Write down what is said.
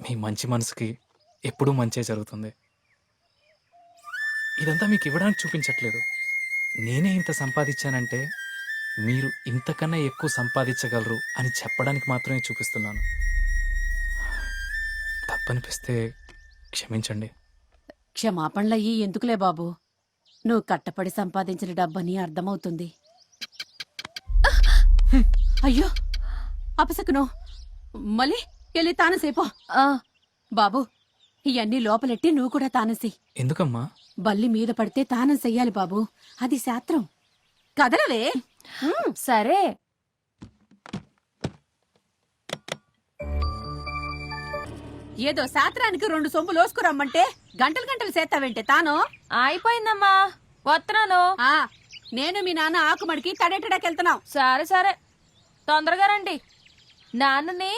మీ మంచి మనసుకి ఎప్పుడూ మంచే జరుగుతుంది. ఇదంతా మీకు ఇవ్వడానికి చూపించట్లేదు. నేనే ఇంత సంపాదించానంటే మీరు ఇంతకన్నా ఎక్కువ సంపాదించగలరు అని చెప్పడానికి మాత్రమే చూపిస్తున్నాను. తప్పనిపిస్తే క్షమించండి. క్షమాపణలయ్యి ఎందుకులే బాబు? నువ్వు కట్టపడి సంపాదించిన డబ్బని అర్థమవుతుంది. అయ్యో! అపసకును మళ్ళీ? వెళ్ళి తానసేపో ఆ, బాబు ఇవన్నీ లోపలెట్టి నువ్వు కూడా తానసి ఎందుకమ్మా? బల్లి మీద పడితే తానం చెయ్యాలి బాబు. అది శాస్త్రం. కదలవే. సరే. ఏదో శాస్త్రానికి రెండు సొమ్ము లోసుకురమ్మంటే గంటలు గంటలు చేస్తావేంటే తాను? అయిపోయిందమ్మా. వస్తున్నాను ఆ నేను మీ నాన్న ఆకుమడికి తడెట్టడాకెళ్తున్నాం సరే సరే. తొందరగా రండి. నాన్నని